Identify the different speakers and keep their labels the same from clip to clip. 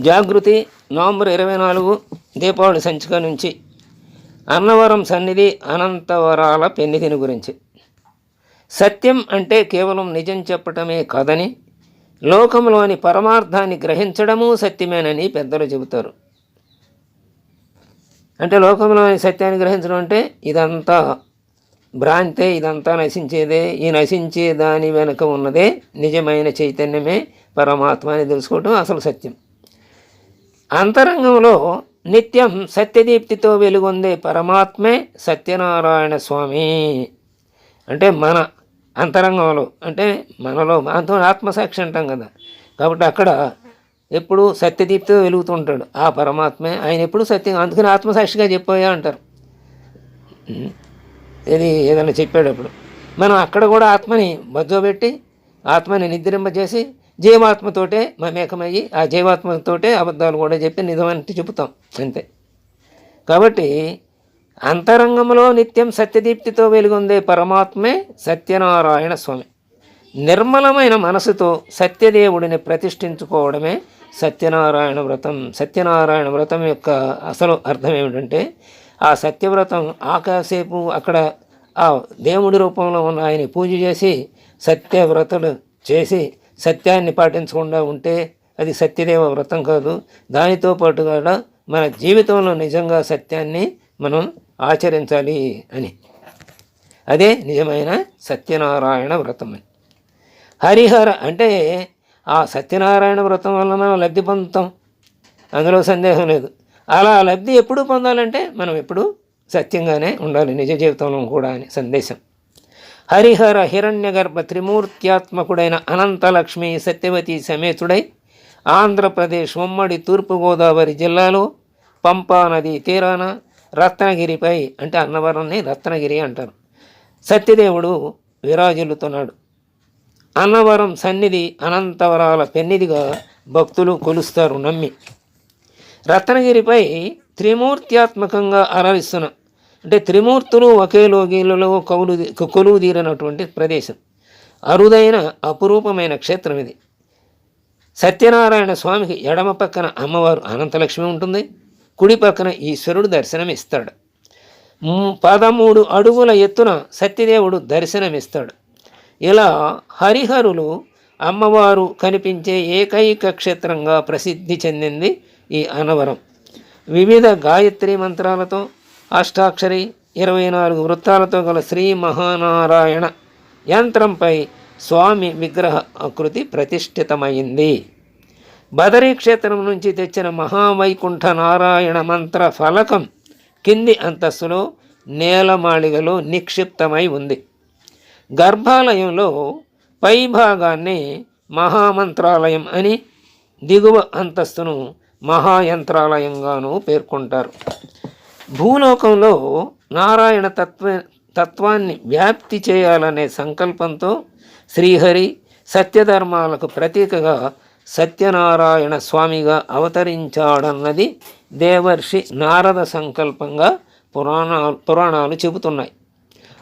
Speaker 1: జాగృతి November ఇరవై నాలుగు దీపావళి సంచిక నుంచి అన్నవరం సన్నిధి అనంతవరాల పెన్నిధిని గురించి. సత్యం అంటే కేవలం నిజం చెప్పటమే కాదని లోకంలోని పరమార్థాన్ని గ్రహించడము సత్యమేనని పెద్దలు చెబుతారు. అంటే లోకంలోని సత్యాన్ని గ్రహించడం అంటే ఇదంతా భ్రాంతే ఇదంతా నశించేదే ఈ నశించే దాని వెనుక ఉన్నదే నిజమైన చైతన్యమే పరమాత్మ అని తెలుసుకోవటం అసలు సత్యం. అంతరంగంలో నిత్యం సత్యదీప్తితో వెలుగొందే పరమాత్మే సత్యనారాయణ స్వామి. అంటే మన అంతరంగంలో అంటే మనలో అంత ఆత్మసాక్షి అంటాం కదా. కాబట్టి అక్కడ ఎప్పుడు సత్యదీప్తితో వెలుగుతుంటాడు. ఆ పరమాత్మే ఆయన ఎప్పుడు సత్యం అందుకని ఆత్మసాక్షిగా చెప్పాయా అంటారు. ఇది ఏదైనా చెప్పేటప్పుడు. మనం అక్కడ కూడా ఆత్మని బజ్జోబెట్టి ఆత్మని నిద్రింపజేసి జీవాత్మతోటే మమేకమయ్యి ఆ జీవాత్మతోటే అబద్ధాలు కూడా చెప్పి నిజమని చెబుతాం. అంతే. కాబట్టి అంతరంగంలో నిత్యం సత్యదీప్తితో వెలుగొందే పరమాత్మే సత్యనారాయణ స్వామి. నిర్మలమైన మనసుతో సత్యదేవుడిని ప్రతిష్ఠించుకోవడమే సత్యనారాయణ వ్రతం. సత్యనారాయణ వ్రతం యొక్క అసలు అర్థం ఏమిటంటే ఆ సత్యవ్రతం ఆకాసేపు అక్కడ ఆ దేవుడి రూపంలో ఉన్న ఆయన పూజ చేసి సత్యవ్రతలు చేసి సత్యాన్ని పాటించకుండా ఉంటే అది సత్యదేవ వ్రతం కాదు. దానితో పాటుగా మన జీవితంలో నిజంగా సత్యాన్ని మనం ఆచరించాలి అని. అదే నిజమైన సత్యనారాయణ వ్రతం అని. హరిహర అంటే ఆ సత్యనారాయణ వ్రతం వల్ల మనం లబ్ధి పొందుతాం. అందులో సందేహం లేదు. అలా లబ్ధి ఎప్పుడు పొందాలంటే మనం ఎప్పుడు సత్యంగానే ఉండాలి. నిజ జీవితంలో కూడా అని సందేశం. హరిహర హిరణ్యగర్భ త్రిమూర్త్యాత్మకుడైన అనంతలక్ష్మి సత్యవతి సమేతుడై ఆంధ్రప్రదేశ్ ఉమ్మడి తూర్పుగోదావరి జిల్లాలో పంపా నది తీరాన రత్నగిరిపై అంటే అన్నవరంని రత్నగిరి అంటారు. సత్యదేవుడు విరాజిల్లుతున్నాడు. అన్నవరం సన్నిధి అనంతవరాల పెన్నిదిగా భక్తులు కొలుస్తారు నమ్మి. రత్నగిరిపై త్రిమూర్త్యాత్మకంగా అలరిస్తున్న అంటే త్రిమూర్తులు ఒకే లోగిలలో కౌలు కొలువు తీరినటువంటి ప్రదేశం. అరుదైన అపురూపమైన క్షేత్రం ఇది. సత్యనారాయణ స్వామికి ఎడమ పక్కన అమ్మవారు అనంతలక్ష్మి ఉంటుంది. కుడి పక్కన ఈశ్వరుడు దర్శనమిస్తాడు. పదమూడు అడుగుల ఎత్తున సత్యదేవుడు దర్శనమిస్తాడు. ఇలా హరిహరులు అమ్మవారు కనిపించే ఏకైక క్షేత్రంగా ప్రసిద్ధి చెందింది ఈ అనవరం వివిధ గాయత్రి మంత్రాలతో అష్టాక్షరి ఇరవై నాలుగు వృత్తాలతో గల శ్రీ మహానారాయణ యంత్రంపై స్వామి విగ్రహ ఆకృతి ప్రతిష్ఠితమైంది. బదరీ క్షేత్రం నుంచి తెచ్చిన మహావైకుంఠ నారాయణ మంత్ర ఫలకం కింది అంతస్తులో నేలమాళిగలో నిక్షిప్తమై ఉంది. గర్భాలయంలో పై భాగాన్ని మహామంత్రాలయం అని దిగువ అంతస్తును మహాయంత్రాలయంగాను పేర్కొంటారు. భూలోకంలో నారాయణ తత్వ తత్వాన్ని వ్యాప్తి చేయాలనే సంకల్పంతో శ్రీహరి సత్యధర్మాలకు ప్రతీకగా సత్యనారాయణ స్వామిగా అవతరించాడన్నది దేవర్షి నారద సంకల్పంగా పురాణాలు పురాణాలు చెబుతున్నాయి.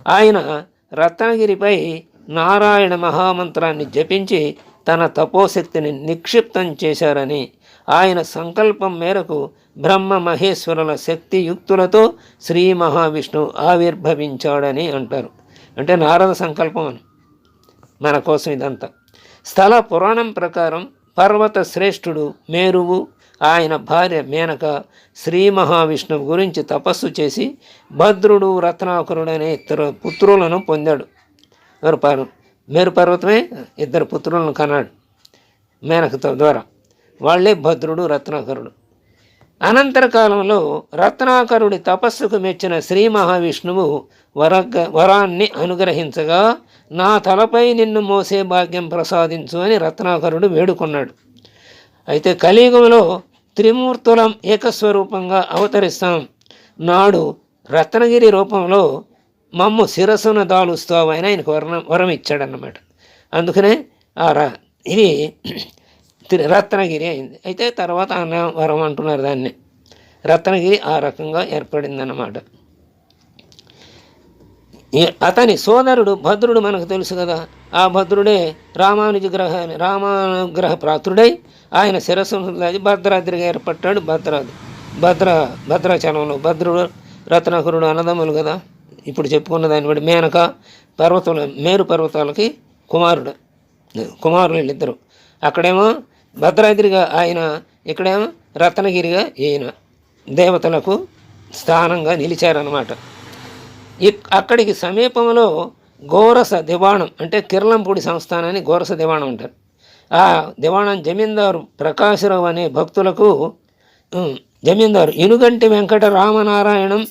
Speaker 1: ఆయన రత్నగిరిపై నారాయణ మహామంత్రాన్ని జపించి తన తపోశక్తిని నిక్షిప్తం చేశారని ఆయన సంకల్పం మేరకు బ్రహ్మ మహేశ్వరుల శక్తి యుక్తులతో శ్రీ మహావిష్ణువు ఆవిర్భవించాడని అంటారు. అంటే నారద సంకల్పం అని. మన కోసం ఇదంతా. స్థల పురాణం ప్రకారం పర్వత శ్రేష్ఠుడు మేరువు ఆయన భార్య మేనక శ్రీ మహావిష్ణువు గురించి తపస్సు చేసి భద్రుడు రత్నాకరుడు అనే ఇద్దరు పుత్రులను పొందాడు. ఎవరు పర్వ మేరు పర్వతమే? ఇద్దరు పుత్రులను కన్నాడు. మేనకతో ద్వారా. వాళ్ళే భద్రుడు రత్నాకరుడు అనంతర కాలంలో రత్నాకరుడి తపస్సుకు మెచ్చిన శ్రీ మహావిష్ణువు వరగ వరాన్ని అనుగ్రహించగా నా తలపై నిన్ను మోసే భాగ్యం ప్రసాదించు అని రత్నాకరుడు వేడుకున్నాడు. అయితే కలియుగంలో త్రిమూర్తులం ఏకస్వరూపంగా అవతరిస్తాం. నాడు రత్నగిరి రూపంలో మమ్ము శిరస్సున దాలుస్తావని ఆయనకు వరం వరం ఇచ్చాడన్నమాట అందుకనే ఆ ఇది రత్నగిరి అయింది. అయితే తర్వాత అన్నవరం అంటున్నారు దాన్ని. రత్నగిరి ఆ రకంగా ఏర్పడిందన్నమాట. అతని సోదరుడు భద్రుడు మనకు తెలుసు కదా. ఆ భద్రుడే రామానుజ గ్రహ రామానుగ్రహ ప్రాతుడై ఆయన శిరస్సును భద్రాద్రిగా ఏర్పడ్డాడు భద్రాద్రి భద్ర భద్రాచలంలో భద్రుడు రత్నకురుడు అన్నదమ్ములు కదా. ఇప్పుడు చెప్పుకున్న దాన్ని బట్టి మేనక పర్వతం మేరు పర్వతాలకి కుమారుడు కుమారులు వీళ్ళిద్దరు. అక్కడేమో భద్రాద్రిగా ఆయన ఇక్కడేమో రత్నగిరిగా ఈయన దేవతలకు స్థానంగా నిలిచారనమాట ఇక్- అక్కడికి సమీపంలో గోరస దివాణం అంటే కిర్లంపూడి సంస్థానాన్ని గోరస దివాణం అంటారు. ఆ దివాణం జమీందారు ప్రకాశరావు అనే భక్తులకు జమీందారు ఇనుగంటి వెంకట రామనారాయణం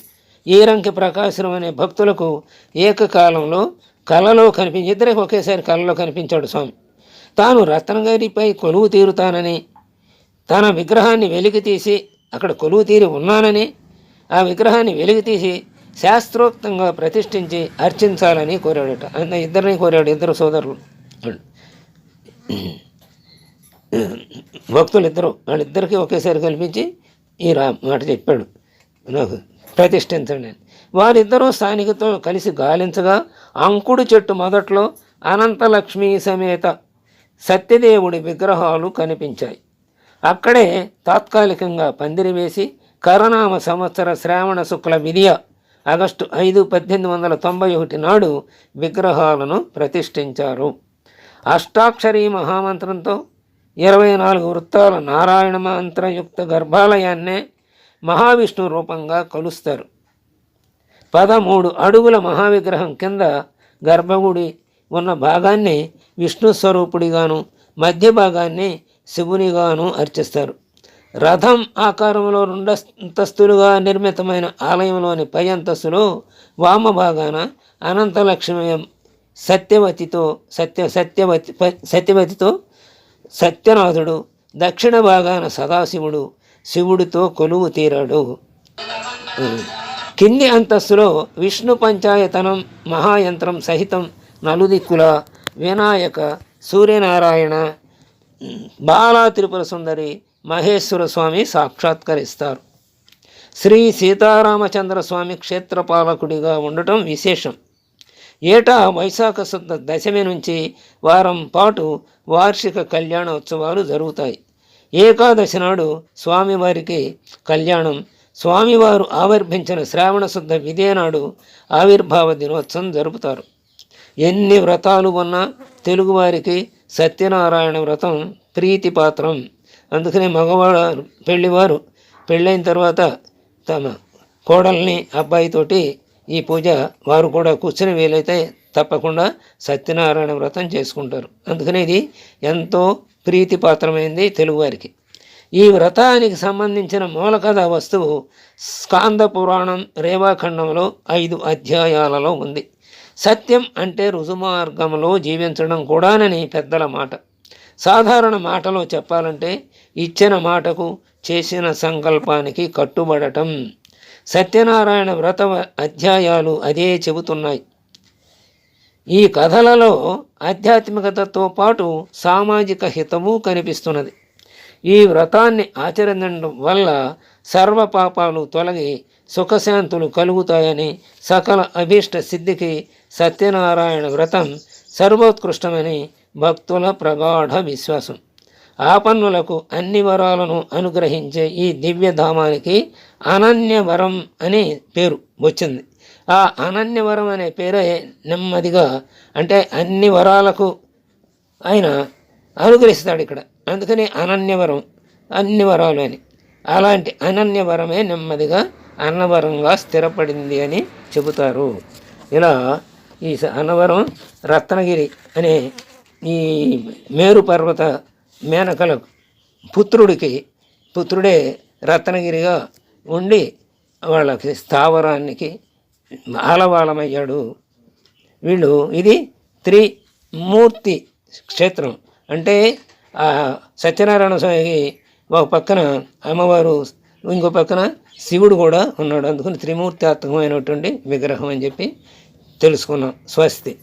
Speaker 1: ఈరంకి ప్రకాశరావు అనే భక్తులకు ఏకకాలంలో కలలో కనిపించి ఇద్దరికి ఒకేసారి కలలో కనిపించాడు స్వామి. తాను రత్నగిరిపై కొలువు తీరుతానని తన విగ్రహాన్ని వెలికి తీసి అక్కడ కొలువు తీరి ఉన్నానని ఆ విగ్రహాన్ని వెలికి తీసి శాస్త్రోక్తంగా ప్రతిష్ఠించి అర్చించాలని కోరాడట. ఆయన ఇద్దరిని కోరాడు ఇద్దరు సోదరులు. భక్తులు ఇద్దరు వాళ్ళిద్దరికీ ఒకేసారి కల్పించి ఈ రా మాట చెప్పాడు. నాకు ప్రతిష్ఠించండి అని. వారిద్దరూ స్థానికుతో కలిసి గాలించగా అంకుడు చెట్టు మొదట్లో అనంతలక్ష్మి సమేత సత్యదేవుడి విగ్రహాలు కనిపించాయి. అక్కడే తాత్కాలికంగా పందిరి వేసి కరనామ సంవత్సర శ్రావణ శుక్ల విధియ ఆగస్టు ఐదు పద్దెనిమిది వందల తొంభై ఒకటి నాడు విగ్రహాలను ప్రతిష్ఠించారు. అష్టాక్షరీ మహామంత్రంతో ఇరవై నాలుగు వృత్తాల నారాయణ మంత్రయుక్త గర్భాలయాన్నే మహావిష్ణు రూపంగా కొలుస్తారు. పదమూడు అడుగుల మహావిగ్రహం కింద గర్భగుడి ఉన్న భాగాన్ని విష్ణు స్వరూపుడిగాను మధ్య భాగాన్ని శివునిగాను అర్చిస్తారు. రథం ఆకారంలో రెండంతస్తులుగా నిర్మితమైన ఆలయంలోని పై అంతస్తులో వామ భాగాన అనంతలక్ష్మి సత్యవతితో సత్య సత్యవతి సత్యవతితో సత్యనాథుడు దక్షిణ భాగాన సదాశివుడు శివుడితో కొలువు తీరాడు. కింది అంతస్తులో విష్ణు పంచాయతనం మహాయంత్రం సహితం నలుదిక్కుల వినాయక సూర్యనారాయణ బాలా త్రిపుర సుందరి మహేశ్వర స్వామి సాక్షాత్కరిస్తారు. శ్రీ సీతారామచంద్ర స్వామి క్షేత్రపాలకుడిగా ఉండటం విశేషం. ఏటా వైశాఖ శుద్ధ దశమి నుంచి వారం పాటు వార్షిక కళ్యాణోత్సవాలు జరుగుతాయి. ఏకాదశి నాడు స్వామివారికి కళ్యాణం స్వామివారు ఆవిర్భించిన శ్రావణ శుద్ధ విదే నాడు ఆవిర్భావ దినోత్సవం జరుపుతారు. ఎన్ని వ్రతాలు ఉన్నా తెలుగువారికి సత్యనారాయణ వ్రతం ప్రీతిపాత్రం అందుకనే మగవారు పెళ్ళివారు పెళ్ళైన తర్వాత తమ కోడల్ని అబ్బాయితోటి ఈ పూజ వారు కూడా కూర్చుని వీలైతే తప్పకుండా సత్యనారాయణ వ్రతం చేసుకుంటారు. అందుకనే ఇది ఎంతో ప్రీతిపాత్రమైంది తెలుగువారికి ఈ వ్రతానికి సంబంధించిన మూలకథ వస్తువు స్కాంద పురాణం రేవాఖండంలో ఐదు అధ్యాయాలలో ఉంది. సత్యం అంటే రుజుమార్గంలో జీవించడం కూడానని పెద్దల మాట. సాధారణ మాటలో చెప్పాలంటే ఇచ్చిన మాటకు చేసిన సంకల్పానికి కట్టుబడటం. సత్యనారాయణ వ్రత అధ్యాయాలు అదే చెబుతున్నాయి. ఈ కథలలో ఆధ్యాత్మికతతో పాటు సామాజిక హితము కనిపిస్తున్నది. ఈ వ్రతాన్ని ఆచరించడం వల్ల సర్వ పాపాలు తొలగి సుఖశాంతులు కలుగుతాయని సకల అభీష్ట సిద్ధికి సత్యనారాయణ వ్రతం సర్వోత్కృష్టమని భక్తుల ప్రగాఢ విశ్వాసం. ఆపన్నులకు అన్ని వరాలను అనుగ్రహించే ఈ దివ్యధామానికి అనన్యవరం అనే పేరు వచ్చింది. ఆ అనన్యవరం అనే పేరే నెమ్మదిగా అంటే అన్ని వరాలకు ఆయన అనుగ్రహిస్తాడు ఇక్కడ. అందుకని అనన్యవరం అన్ని వరాలు అని. అలాంటి అనన్యవరమే నెమ్మదిగా అన్నవరంగా స్థిరపడింది అని చెబుతారు. ఇలా ఈ స- అన్నవరం రత్నగిరి అనే ఈ మేరు పర్వత మేనకల పుత్రుడికి పుత్రుడే రత్నగిరిగా ఉండి వాళ్ళకి స్థావరానికి ఆలవాలమయ్యాడు. వీళ్ళు ఇది త్రిమూర్తి క్షేత్రం. అంటే సత్యనారాయణ స్వామికి ఒక పక్కన అమ్మవారు ఇంకో పక్కన శివుడు కూడా ఉన్నాడు. అందుకని త్రిమూర్తాత్మకమైనటువంటి విగ్రహం అని చెప్పి తెలుసుకున్నాం. స్వస్తి.